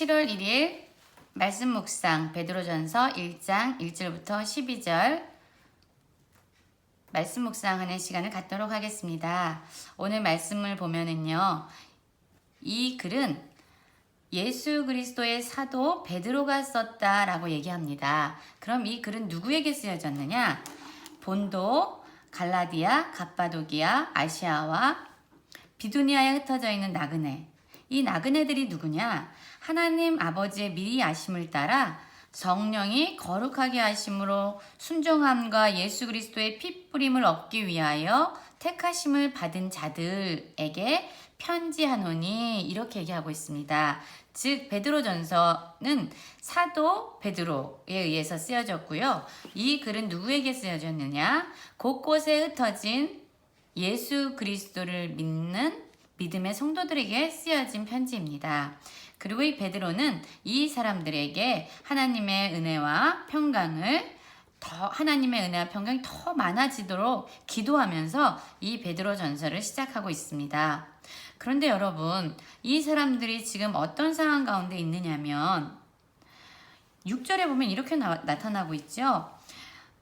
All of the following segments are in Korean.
7월 1일 말씀 묵상 베드로전서 1장 1절부터 12절 말씀 묵상하는 시간을 갖도록 하겠습니다. 오늘 말씀을 보면은요. 이 글은 예수 그리스도의 사도 베드로가 썼다라고 얘기합니다. 그럼 이 글은 누구에게 쓰여졌느냐? 본도, 갈라디아, 갑바도기아, 아시아와 비두니아에 흩어져 있는 나그네. 이 나그네들이 누구냐? 하나님 아버지의 미리 아심을 따라 성령이 거룩하게 하심으로 순종함과 예수 그리스도의 핏뿌림을 얻기 위하여 택하심을 받은 자들에게 편지하노니 이렇게 얘기하고 있습니다. 즉 베드로전서는 사도 베드로에 의해서 쓰여졌고요. 이 글은 누구에게 쓰여졌느냐? 곳곳에 흩어진 예수 그리스도를 믿는 믿음의 성도들에게 쓰여진 편지입니다. 그리고 이 베드로는 이 사람들에게 하나님의 은혜와 평강을 더 하나님의 은혜와 평강이 더 많아지도록 기도하면서 이 베드로 전서를 시작하고 있습니다. 그런데 여러분, 이 사람들이 지금 어떤 상황 가운데 있느냐면 6절에 보면 이렇게 나, 나타나고 있죠.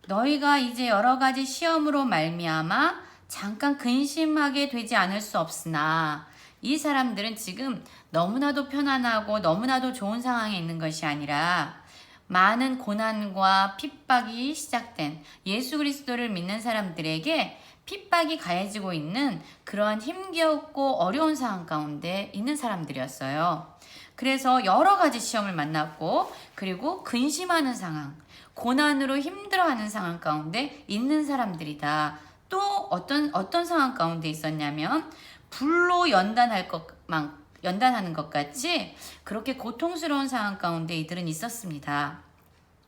너희가 이제 여러 가지 시험으로 말미암아 잠깐 근심하게 되지 않을 수 없으나 이 사람들은 지금 너무나도 편안하고 너무나도 좋은 상황에 있는 것이 아니라 많은 고난과 핍박이 시작된 예수 그리스도를 믿는 사람들에게 핍박이 가해지고 있는 그러한 힘겹고 어려운 상황 가운데 있는 사람들이었어요. 그래서 여러 가지 시험을 만났고 그리고 근심하는 상황, 고난으로 힘들어하는 상황 가운데 있는 사람들이다. 또 어떤 어떤 상황 가운데 있었냐면 불로 연단할 것만 연단하는 것 같이 그렇게 고통스러운 상황 가운데 이들은 있었습니다.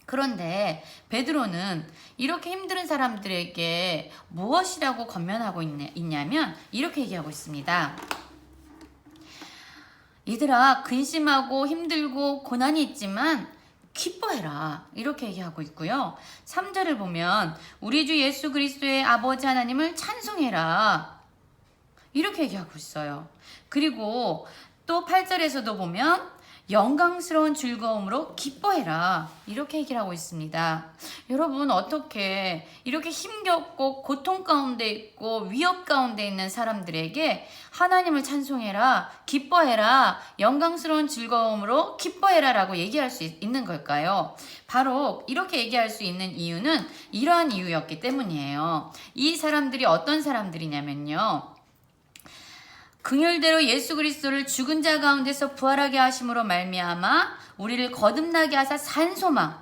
그런데 베드로는 이렇게 힘든 사람들에게 무엇이라고 권면하고 있냐, 면 이렇게 얘기하고 있습니다. 이들아 근심하고 힘들고 고난이 있지만 기뻐해라. 이렇게 얘기하고 있고요. 3절을 보면 우리 주 예수 그리스도의 아버지 하나님을 찬송해라. 이렇게 얘기하고 있어요. 그리고 또 8절에서도 보면 영광스러운 즐거움으로 기뻐해라. 이렇게 얘기를 하고 있습니다. 여러분, 어떻게 이렇게 힘겹고 고통 가운데 있고 위협 가운데 있는 사람들에게 하나님을 찬송해라, 기뻐해라, 영광스러운 즐거움으로 기뻐해라 라고 얘기할 수 있는 걸까요? 바로 이렇게 얘기할 수 있는 이유는 이러한 이유였기 때문이에요. 이 사람들이 어떤 사람들이냐면요. 긍휼대로 예수 그리스도를 죽은 자 가운데서 부활하게 하심으로 말미암아 우리를 거듭나게 하사 산 소망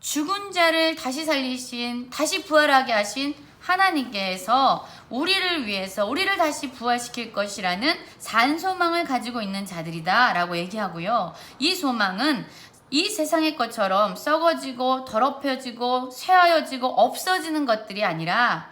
죽은 자를 다시 살리신 다시 부활하게 하신 하나님께서 우리를 위해서 우리를 다시 부활시킬 것이라는 산 소망을 가지고 있는 자들이다라고 얘기하고요. 이 소망은 이 세상의 것처럼 썩어지고 더럽혀지고 쇠하여지고 없어지는 것들이 아니라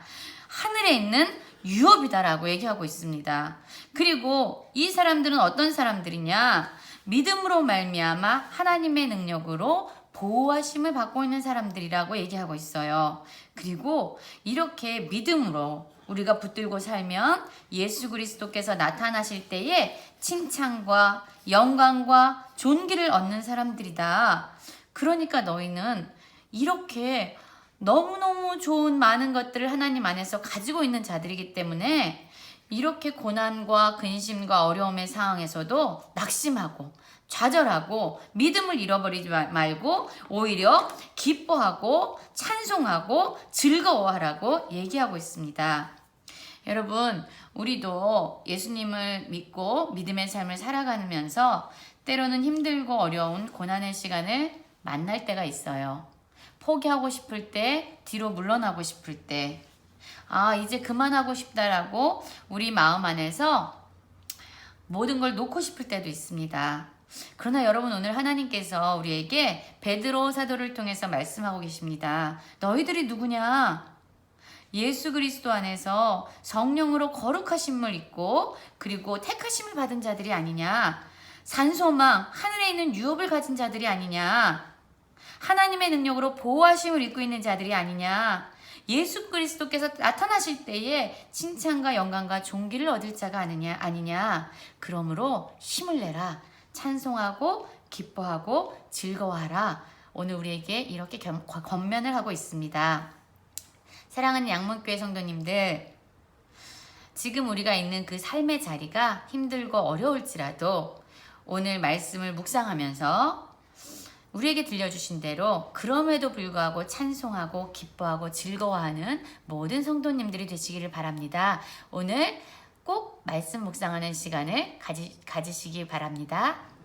하늘에 있는 유업이다라고 얘기하고 있습니다. 그리고 이 사람들은 어떤 사람들이냐? 믿음으로 말미암아 하나님의 능력으로 보호하심을 받고 있는 사람들이라고 얘기하고 있어요. 그리고 이렇게 믿음으로 우리가 붙들고 살면 예수 그리스도께서 나타나실 때에 칭찬과 영광과 존귀를 얻는 사람들이다. 그러니까 너희는 이렇게 너무너무 좋은 많은 것들을 하나님 안에서 가지고 있는 자들이기 때문에 이렇게 고난과 근심과 어려움의 상황에서도 낙심하고 좌절하고 믿음을 잃어버리지 말고 오히려 기뻐하고 찬송하고 즐거워하라고 얘기하고 있습니다. 여러분, 우리도 예수님을 믿고 믿음의 삶을 살아가면서 때로는 힘들고 어려운 고난의 시간을 만날 때가 있어요. 포기하고 싶을 때, 뒤로 물러나고 싶을 때, 아, 이제 그만하고 싶다라고 우리 마음 안에서 모든 걸 놓고 싶을 때도 있습니다. 그러나 여러분 오늘 하나님께서 우리에게 베드로 사도를 통해서 말씀하고 계십니다. 너희들이 누구냐? 예수 그리스도 안에서 성령으로 거룩하심을 입고 그리고 택하심을 받은 자들이 아니냐? 산소망, 하늘에 있는 유업을 가진 자들이 아니냐? 하나님의 능력으로 보호하심을 입고 있는 자들이 아니냐. 예수 그리스도께서 나타나실 때에 칭찬과 영광과 존귀를 얻을 자가 아니냐 아니냐. 그러므로 힘을 내라. 찬송하고 기뻐하고 즐거워하라. 오늘 우리에게 이렇게 겸- 권면을 하고 있습니다. 사랑하는 양문교회 성도님들, 지금 우리가 있는 그 삶의 자리가 힘들고 어려울지라도 오늘 말씀을 묵상하면서 우리에게 들려주신 대로 그럼에도 불구하고 찬송하고 기뻐하고 즐거워하는 모든 성도님들이 되시기를 바랍니다. 오늘 꼭 말씀 묵상하는 시간을 가지, 가지시기 바랍니다.